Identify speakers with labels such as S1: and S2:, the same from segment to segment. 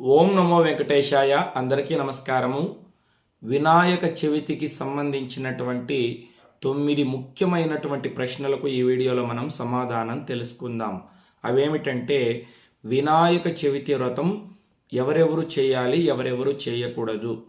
S1: ఓం నమో వెంకటేశాయ. అందరికీ నమస్కారము. వినాయక చవితికి సంబంధించినటువంటి తొమ్మిది ముఖ్యమైనటువంటి ప్రశ్నలకు ఈ వీడియోలో మనం సమాధానం తెలుసుకుందాం. అవేమిటంటే వినాయక చవితి వ్రతం ఎవరెవరు చేయాలి ఎవరెవరు చేయకూడదు?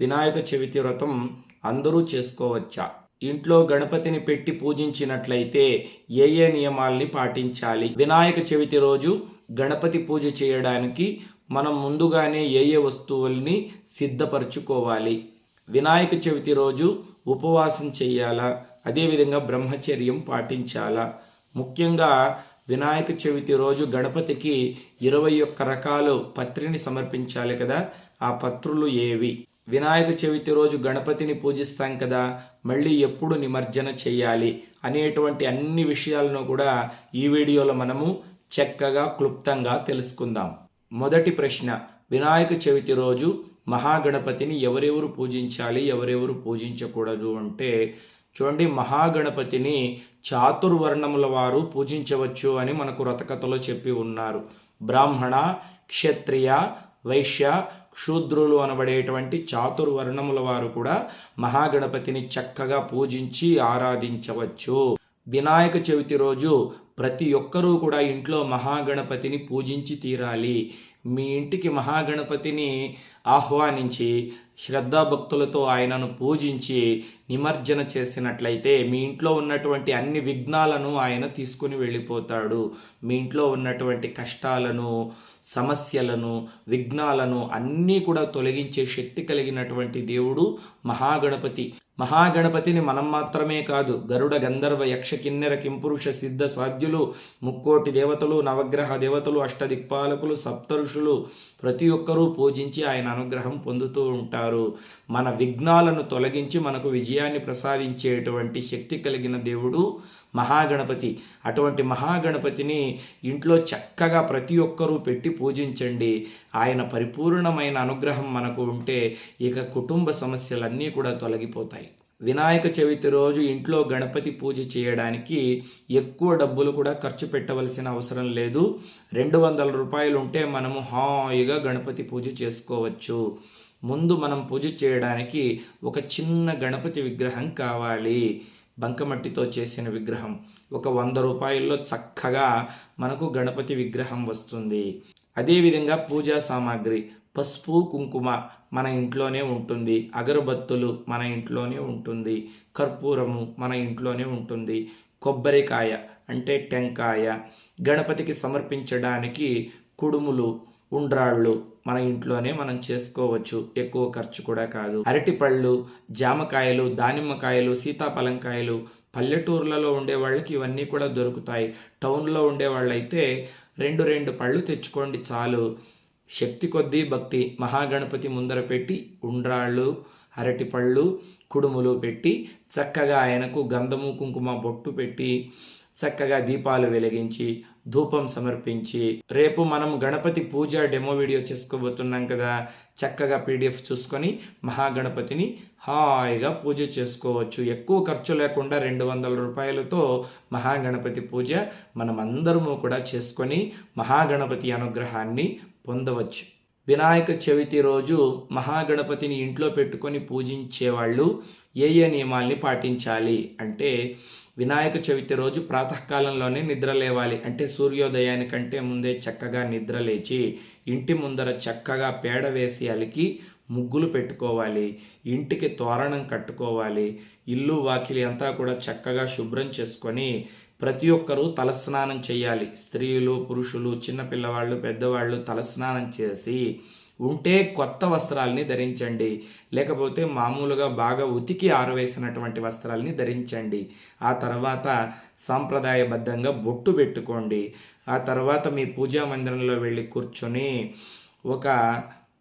S1: వినాయక చవితి వ్రతం అందరూ చేసుకోవచ్చా? ఇంట్లో గణపతిని పెట్టి పూజించినట్లయితే ఏ ఏ నియమాల్ని పాటించాలి? వినాయక చవితి రోజు గణపతి పూజ చేయడానికి మనం ముందుగానే ఏ ఏ వస్తువుల్ని సిద్ధపరచుకోవాలి? వినాయక చవితి రోజు ఉపవాసం చేయాలా? అదేవిధంగా బ్రహ్మచర్యం పాటించాలా? ముఖ్యంగా వినాయక చవితి రోజు గణపతికి ఇరవై ఒక్క రకాలు పత్రిని సమర్పించాలి కదా? ఆ పత్రులు ఏవి? వినాయక చవితి రోజు గణపతిని పూజిస్తాం కదా? మళ్ళీ ఎప్పుడు నిమజ్జన చేయాలి? అనేటువంటి అన్ని విషయాలను కూడా ఈ వీడియోలో మనము చక్కగా క్లుప్తంగా తెలుసుకుందాం. మొదటి ప్రశ్న వినాయక చవితి రోజు మహాగణపతిని ఎవరెవరు పూజించాలి ఎవరెవరు పూజించకూడదు అంటే చూడండి మహాగణపతిని చాతుర్వర్ణముల వారు పూజించవచ్చు అని మనకు రథకథలో చెప్పి ఉన్నారు. బ్రాహ్మణ క్షత్రియ వైశ్య శూద్రులు అనబడేటువంటి చాతుర్వర్ణముల వారు కూడా మహాగణపతిని చక్కగా పూజించి ఆరాధించవచ్చు. వినాయక చవితి రోజు ప్రతి ఒక్కరూ కూడా ఇంట్లో మహాగణపతిని పూజించి తీరాలి. మీ ఇంటికి మహాగణపతిని ఆహ్వానించి శ్రద్ధాభక్తులతో ఆయనను పూజించి నిమజ్జన చేసినట్లయితే మీ ఇంట్లో ఉన్నటువంటి అన్ని విఘ్నాలను ఆయన తీసుకుని వెళ్ళిపోతాడు. మీ ఇంట్లో ఉన్నటువంటి కష్టాలను సమస్యలను విఘ్నాలను అన్నీ కూడా తొలగించే శక్తి కలిగినటువంటి దేవుడు మహాగణపతి. మహాగణపతిని మనం మాత్రమే కాదు గరుడ గంధర్వ యక్ష కిన్నెర కింపురుష సిద్ధ సాధ్యులు ముక్కోటి దేవతలు నవగ్రహ దేవతలు అష్టదిక్పాలకులు సప్తరుషులు ప్రతి ఒక్కరూ పూజించి ఆయన అనుగ్రహం పొందుతూ ఉంటారు. మన విఘ్నాలను తొలగించి మనకు విజయాన్ని ప్రసాదించేటువంటి శక్తి కలిగిన దేవుడు మహాగణపతి. అటువంటి మహాగణపతిని ఇంట్లో చక్కగా ప్రతి ఒక్కరూ పెట్టి పూజించండి. ఆయన పరిపూర్ణమైన అనుగ్రహం మనకు ఉంటే ఇక కుటుంబ సమస్యలన్నీ కూడా తొలగిపోతాయి. వినాయక చవితి రోజు ఇంట్లో గణపతి పూజ చేయడానికి ఎక్కువ డబ్బులు కూడా ఖర్చు పెట్టవలసిన అవసరం లేదు. రెండు వందల రూపాయలు ఉంటే మనము హాయిగా గణపతి పూజ చేసుకోవచ్చు. ముందు మనం పూజ చేయడానికి ఒక చిన్న గణపతి విగ్రహం కావాలి. బంకమట్టితో చేసిన విగ్రహం. ఒక వంద రూపాయల్లో చక్కగా మనకు గణపతి విగ్రహం వస్తుంది. అదేవిధంగా పూజా సామాగ్రి పసుపు కుంకుమ మన ఇంట్లోనే ఉంటుంది. అగరబత్తులు మన ఇంట్లోనే ఉంటుంది. కర్పూరము మన ఇంట్లోనే ఉంటుంది. కొబ్బరికాయ అంటే టెంకాయ. గణపతికి సమర్పించడానికి కుడుములు ఉండ్రాళ్ళు మన ఇంట్లోనే మనం చేసుకోవచ్చు. ఎక్కువ ఖర్చు కూడా కాదు. అరటిపళ్ళు జామకాయలు దానిమ్మకాయలు సీతాఫలంకాయలు పల్లెటూర్లలో ఉండే వాళ్ళకి ఇవన్నీ కూడా దొరుకుతాయి. టౌన్లో ఉండే వాళ్ళైతే రెండు రెండు పళ్ళు తెచ్చుకోండి చాలు. శక్తి కొద్దీ భక్తి. మహాగణపతి ముందర పెట్టి ఉండ్రాళ్ళు అరటిపళ్ళు కుడుములు పెట్టి చక్కగా ఆయనకు గంధము కుంకుమ బొట్టు పెట్టి చక్కగా దీపాలు వెలిగించి ధూపం సమర్పించి రేపు మనం గణపతి పూజ డెమో వీడియో చేసుకోబోతున్నాం కదా. చక్కగా పీడిఎఫ్ చూసుకొని మహాగణపతిని హాయిగా పూజ చేసుకోవచ్చు. ఎక్కువ ఖర్చు లేకుండా రెండు వందల రూపాయలతో మహాగణపతి పూజ మనం అందరము కూడా చేసుకొని మహాగణపతి అనుగ్రహాన్ని పొందవచ్చు. వినాయక చవితి రోజు మహాగణపతిని ఇంట్లో పెట్టుకొని పూజించే వాళ్ళు ఏ ఏ నియమాల్ని పాటించాలి? అంటే వినాయక చవితి రోజు ప్రాతకాలంలోనే నిద్ర లేవాలి. అంటే సూర్యోదయానికంటే ముందే చక్కగా నిద్ర లేచి ఇంటి ముందర చక్కగా పేడ వేసి అలికి ముగ్గులు పెట్టుకోవాలి. ఇంటికి తోరణం కట్టుకోవాలి. ఇల్లు వాకిలి అంతా కూడా చక్కగా శుభ్రం చేసుకొని ప్రతి ఒక్కరూ తలస్నానం చేయాలి. స్త్రీలు పురుషులు చిన్నపిల్లవాళ్ళు పెద్దవాళ్ళు తలస్నానం చేసి ఉంటే కొత్త వస్త్రాల్ని ధరించండి. లేకపోతే మామూలుగా బాగా ఉతికి ఆరవేసినటువంటి వస్త్రాల్ని ధరించండి. ఆ తర్వాత సాంప్రదాయబద్ధంగా బొట్టు పెట్టుకోండి. ఆ తర్వాత మీ పూజా మందిరంలో వెళ్ళి కూర్చొని ఒక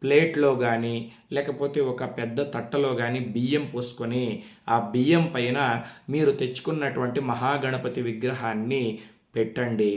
S1: ప్లేట్లో కానీ లేకపోతే ఒక పెద్ద తట్టలో కానీ బియ్యం పోసుకొని ఆ బియ్యం పైన మీరు తెచ్చుకున్నటువంటి మహాగణపతి విగ్రహాన్ని పెట్టండి.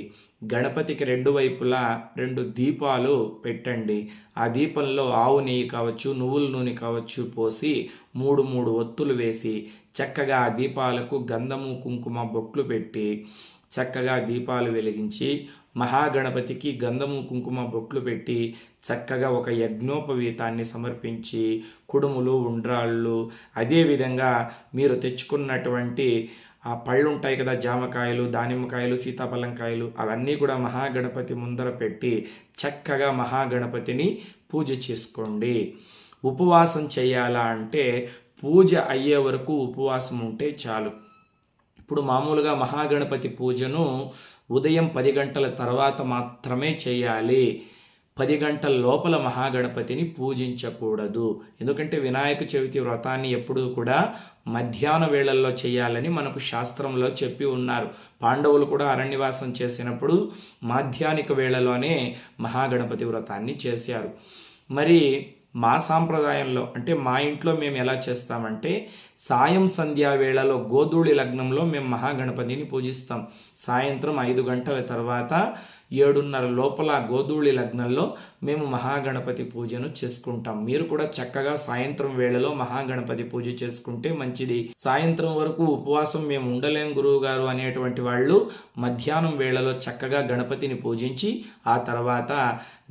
S1: గణపతికి రెండు వైపులా రెండు దీపాలు పెట్టండి. ఆ దీపంలో ఆవు నెయ్యి కావచ్చు నువ్వుల నూనె కావచ్చు పోసి మూడు మూడు ఒత్తులు వేసి చక్కగా ఆ దీపాలకు గంధము కుంకుమ బొట్లు పెట్టి చక్కగా దీపాలు వెలిగించి మహాగణపతికి గంధము కుంకుమ బొట్లు పెట్టి చక్కగా ఒక యజ్ఞోపవీతాన్ని సమర్పించి కుడుములు ఉండ్రాళ్ళు అదేవిధంగా మీరు తెచ్చుకున్నటువంటి ఆ పళ్ళు ఉంటాయి కదా జామకాయలు దానిమ్మకాయలు సీతాఫలంకాయలు అవన్నీ కూడా మహాగణపతి ముందర పెట్టి చక్కగా మహాగణపతిని పూజ చేసుకోండి. ఉపవాసం చేయాలా అంటే పూజ అయ్యే వరకు ఉపవాసం ఉంటే చాలు. ఇప్పుడు మామూలుగా మహాగణపతి పూజను ఉదయం పది గంటల తర్వాత మాత్రమే చేయాలి. పది గంటల లోపల మహాగణపతిని పూజించకూడదు. ఎందుకంటే వినాయక చవితి వ్రతాన్ని ఎప్పుడూ కూడా మధ్యాహ్న వేళల్లో చేయాలని మనకు శాస్త్రంలో చెప్పి ఉన్నారు. పాండవులు కూడా అరణ్యవాసం చేసినప్పుడు మాధ్యానిక వేళలోనే మహాగణపతి వ్రతాన్ని చేశారు. మరి మా సాంప్రదాయంలో అంటే మా ఇంట్లో మేము ఎలా చేస్తామంటే సాయం సంధ్యా వేళలో గోధూళి లగ్నంలో మేము మహాగణపతిని పూజిస్తాం. సాయంత్రం ఐదు గంటల తర్వాత ఏడున్నర లోపల గోధూళి లగ్నంలో మేము మహాగణపతి పూజను చేసుకుంటాం. మీరు కూడా చక్కగా సాయంత్రం వేళలో మహాగణపతి పూజ చేసుకుంటే మంచిది. సాయంత్రం వరకు ఉపవాసం మేము ఉండలేం గురువు గారు అనేటువంటి వాళ్ళు మధ్యాహ్నం వేళలో చక్కగా గణపతిని పూజించి ఆ తర్వాత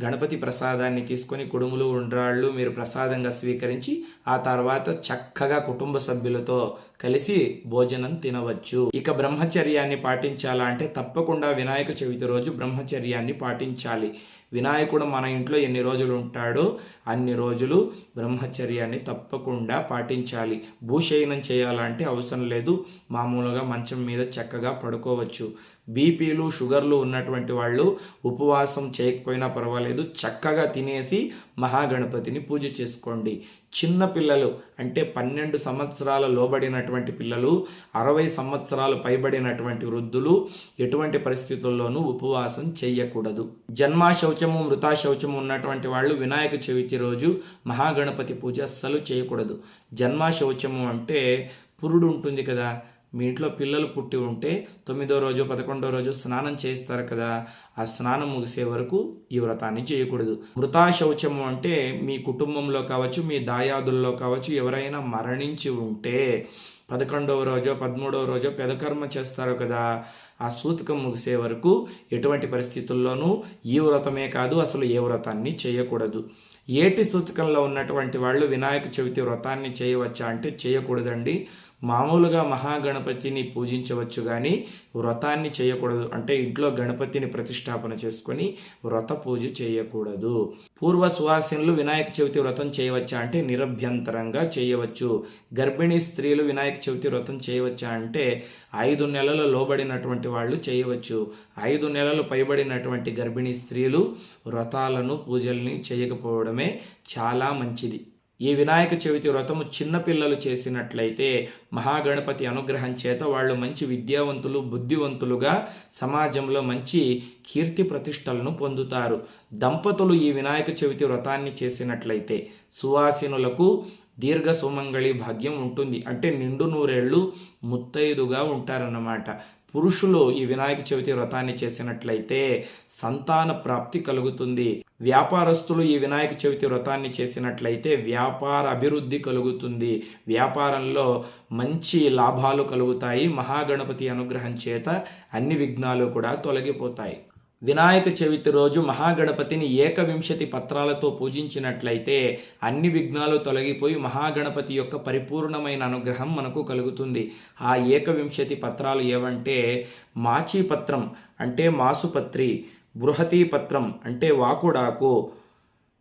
S1: గణపతి ప్రసాదాన్ని తీసుకొని కుడుములు ఉండ్రాళ్ళు మీరు ప్రసాదంగా స్వీకరించి ఆ తర్వాత చక్కగా కుటుంబ సభ్యులతో కలిసి భోజనం తినవచ్చు. ఇక బ్రహ్మచర్యాన్ని పాటించాలా అంటే తప్పకుండా వినాయక చవితి రోజు బ్రహ్మచర్యాన్ని పాటించాలి. వినాయకుడు మన ఇంట్లో ఎన్ని రోజులు ఉంటాడో అన్ని రోజులు బ్రహ్మచర్యాన్ని తప్పకుండా పాటించాలి. భూశయనం చేయాలంటే అవసరం లేదు. మామూలుగా మంచం మీద చక్కగా పడుకోవచ్చు. బీపీలు షుగర్లు ఉన్నటువంటి వాళ్ళు ఉపవాసం చేయకపోయినా పర్వాలేదు. చక్కగా తినేసి మహాగణపతిని పూజ చేసుకోండి. చిన్న పిల్లలు అంటే పన్నెండు సంవత్సరాల లోబడినటువంటి పిల్లలు అరవై సంవత్సరాలు పైబడినటువంటి వృద్ధులు ఎటువంటి పరిస్థితుల్లోనూ ఉపవాసం చేయకూడదు. జన్మ శౌచము మృతా శౌచము ఉన్నటువంటి వాళ్ళు వినాయక చవితి రోజు మహాగణపతి పూజ అస్సలు చేయకూడదు. జన్మ శౌచము అంటే పురుడు ఉంటుంది కదా మీ ఇంట్లో పిల్లలు పుట్టి ఉంటే తొమ్మిదో రోజు పదకొండో రోజు స్నానం చేస్తారు కదా ఆ స్నానం ముగిసే వరకు ఈ వ్రతాన్ని చేయకూడదు. మృతా శౌచము అంటే మీ కుటుంబంలో కావచ్చు మీ దాయాదుల్లో కావచ్చు ఎవరైనా మరణించి ఉంటే పదకొండవ రోజో పదమూడవ రోజో పెదకర్మ చేస్తారు కదా ఆ సూతకం ముగిసే వరకు ఎటువంటి పరిస్థితుల్లోనూ ఈ వ్రతమే కాదు అసలు ఏ వ్రతాన్ని చేయకూడదు. ఏటి సూతకంలో ఉన్నటువంటి వాళ్ళు వినాయక చవితి వ్రతాన్ని చేయవచ్చా అంటే చేయకూడదండి. మామూలుగా మహాగణపతిని పూజించవచ్చు కానీ వ్రతాన్ని చేయకూడదు. అంటే ఇంట్లో గణపతిని ప్రతిష్టాపన చేసుకొని వ్రత పూజ చేయకూడదు. పూర్వ సువాసినులు వినాయక చవితి వ్రతం చేయవచ్చా అంటే నిరభ్యంతరంగా చేయవచ్చు. గర్భిణీ స్త్రీలు వినాయక చవితి వ్రతం చేయవచ్చా అంటే ఐదు నెలలు లోబడినటువంటి వాళ్ళు చేయవచ్చు. ఐదు నెలలు పైబడినటువంటి గర్భిణీ స్త్రీలు వ్రతాలను పూజల్ని చేయకపోవడమే చాలా మంచిది. ఈ వినాయక చవితి వ్రతము చిన్నపిల్లలు చేసినట్లయితే మహాగణపతి అనుగ్రహం చేత వాళ్ళు మంచి విద్యావంతులు బుద్ధివంతులుగా సమాజంలో మంచి కీర్తి ప్రతిష్టలను పొందుతారు. దంపతులు ఈ వినాయక చవితి వ్రతాన్ని చేసినట్లయితే సువాసినులకు దీర్ఘ సుమంగళి భాగ్యం ఉంటుంది. అంటే నిండు నూరేళ్ళు ముత్తైదుగా ఉంటారన్నమాట. పురుషులు ఈ వినాయక చవితి వ్రతాన్ని చేసినట్లయితే సంతాన ప్రాప్తి కలుగుతుంది. వ్యాపారస్తులు ఈ వినాయక చవితి వ్రతాన్ని చేసినట్లయితే వ్యాపార అభివృద్ధి కలుగుతుంది. వ్యాపారంలో మంచి లాభాలు కలుగుతాయి. మహాగణపతి అనుగ్రహం చేత అన్ని విఘ్నాలు కూడా తొలగిపోతాయి. వినాయక చవితి రోజు మహాగణపతిని ఏకవింశతి పత్రాలతో పూజించినట్లయితే అన్ని విఘ్నాలు తొలగిపోయి మహాగణపతి యొక్క పరిపూర్ణమైన అనుగ్రహం మనకు కలుగుతుంది. ఆ ఏకవింశతి పత్రాలు ఏవంటే మాచీపత్రం అంటే మాసుపత్రి బృహతీ పత్రం అంటే వాకుడాకు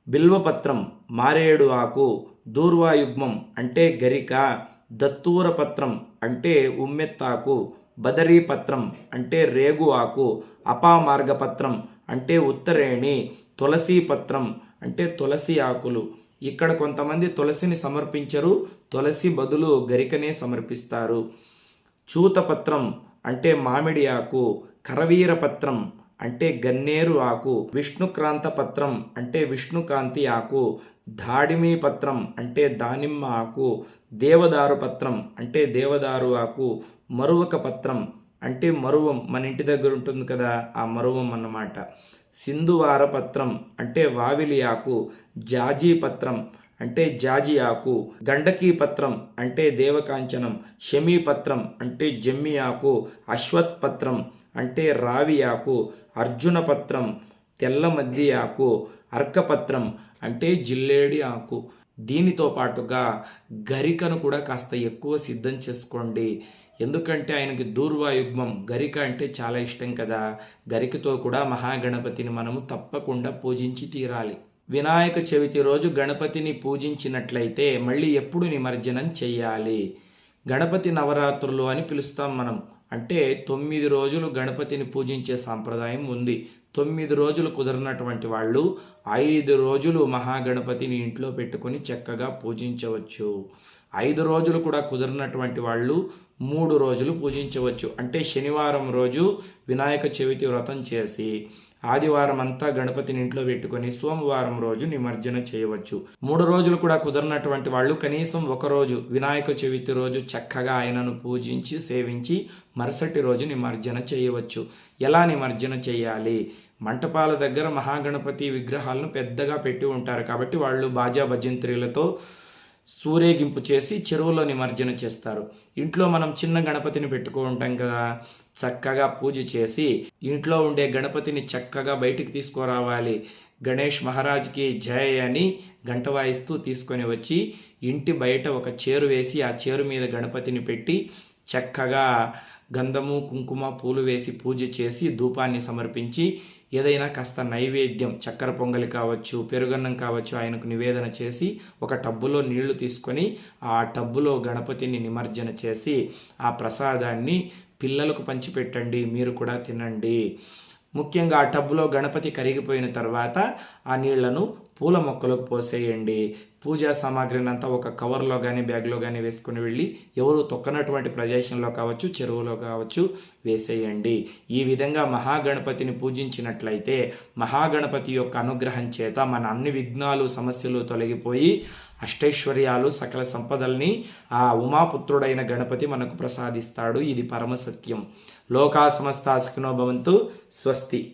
S1: బిల్వపత్రం మారేడు ఆకు దూర్వాయుగ్మం అంటే గరిక దత్తూర పత్రం అంటే ఉమ్మెత్తాకు బదరీ పత్రం అంటే రేగు ఆకు అపామార్గపత్రం అంటే ఉత్తరేణి తులసి పత్రం అంటే తులసి ఆకులు. ఇక్కడ కొంతమంది తులసిని సమర్పించరు తులసి బదులు గరికనే సమర్పిస్తారు. చూతపత్రం అంటే మామిడి ఆకు కరవీర పత్రం అంటే గన్నేరు ఆకు విష్ణుక్రాంత పత్రం అంటే విష్ణుకాంతి ఆకు దాడిమి పత్రం అంటే దానిమ్మ ఆకు దేవదారు పత్రం అంటే దేవదారు ఆకు మరువక పత్రం అంటే మరువం. మన ఇంటి దగ్గర ఉంటుంది కదా ఆ మరువం అన్నమాట. సింధువార పత్రం అంటే వావిలి ఆకు జాజీ పత్రం అంటే జాజి ఆకు గండకీ పత్రం అంటే దేవకాంచనం శమీపత్రం అంటే జమ్మి ఆకు అశ్వత్ పత్రం అంటే రావి ఆకు అర్జున పత్రం తెల్ల మద్ది ఆకు అర్కపత్రం అంటే జిల్లేడి ఆకు దీనితో పాటుగా గరికను కూడా కాస్త ఎక్కువ సిద్ధం చేసుకోండి. ఎందుకంటే ఆయనకి దూర్వాయుగ్మం గరిక అంటే చాలా ఇష్టం కదా. గరికతో కూడా మహాగణపతిని మనము తప్పకుండా పూజించి తీరాలి. వినాయక చవితి రోజు గణపతిని పూజించినట్లయితే మళ్ళీ ఎప్పుడు నిమజ్జనం చేయాలి గణపతి నవరాత్రులు అని పిలుస్తాం మనం. అంటే తొమ్మిది రోజులు గణపతిని పూజించే సాంప్రదాయం ఉంది. తొమ్మిది రోజులు కుదరనటువంటి వాళ్ళు ఐదు రోజులు మహాగణపతిని ఇంట్లో పెట్టుకొని చక్కగా పూజించవచ్చు. ఐదు రోజులు కూడా కుదిరినటువంటి వాళ్ళు మూడు రోజులు పూజించవచ్చు. అంటే శనివారం రోజు వినాయక చవితి వ్రతం చేసి ఆదివారం అంతా గణపతిని ఇంట్లో పెట్టుకొని సోమవారం రోజు నిమజ్జన చేయవచ్చు. మూడు రోజులు కూడా కుదరనటువంటి వాళ్ళు కనీసం ఒక రోజు వినాయక చవితి రోజు చక్కగా ఆయనను పూజించి సేవించి మరుసటి రోజు నిమజ్జన చేయవచ్చు. ఎలా నిమజ్జన చేయాలి? మంటపాల దగ్గర మహాగణపతి విగ్రహాలను పెద్దగా పెట్టి ఉంటారు కాబట్టి వాళ్ళు బాజా భజంత్రీలతో సూరేగింపు చేసి చెరువులో నిమజ్జనం చేస్తారు. ఇంట్లో మనం చిన్న గణపతిని పెట్టుకో ఉంటాం కదా. చక్కగా పూజ చేసి ఇంట్లో ఉండే గణపతిని చక్కగా బయటికి తీసుకురావాలి. గణేష్ మహారాజ్కి జయ అని గంట వాయిస్తూ తీసుకొని వచ్చి ఇంటి బయట ఒక చేరు వేసి ఆ చేరు మీద గణపతిని పెట్టి చక్కగా గంధము కుంకుమ పూలు వేసి పూజ చేసి ధూపాన్ని సమర్పించి ఏదైనా కాస్త నైవేద్యం చక్కెర పొంగలి కావచ్చు పెరుగన్నం కావచ్చు ఆయనకు నివేదన చేసి ఒక టబ్బులో నీళ్ళు తీసుకొని ఆ టబ్బులో గణపతిని నిమజ్జన చేసి ఆ ప్రసాదాన్ని పిల్లలకు పంచిపెట్టండి మీరు కూడా తినండి. ముఖ్యంగా ఆ టబ్బులో గణపతి కరిగిపోయిన తర్వాత ఆ నీళ్ళను పూల మొక్కలకు పోసేయండి. పూజా సామాగ్రిని అంతా ఒక కవర్లో కానీ బ్యాగ్లో కానీ వేసుకుని వెళ్ళి ఎవరు తొక్కనటువంటి ప్రదేశంలో కావచ్చు చెరువులో కావచ్చు వేసేయండి. ఈ విధంగా మహాగణపతిని పూజించినట్లయితే మహాగణపతి యొక్క అనుగ్రహం చేత మన అన్ని విఘ్నాలు సమస్యలు తొలగిపోయి అష్టైశ్వర్యాలు సకల సంపదల్ని ఆ ఉమాపుత్రుడైన గణపతి మనకు ప్రసాదిస్తాడు. ఇది పరమసత్యం లోకా సమస్త సుఖినోభవంతు స్వస్తి.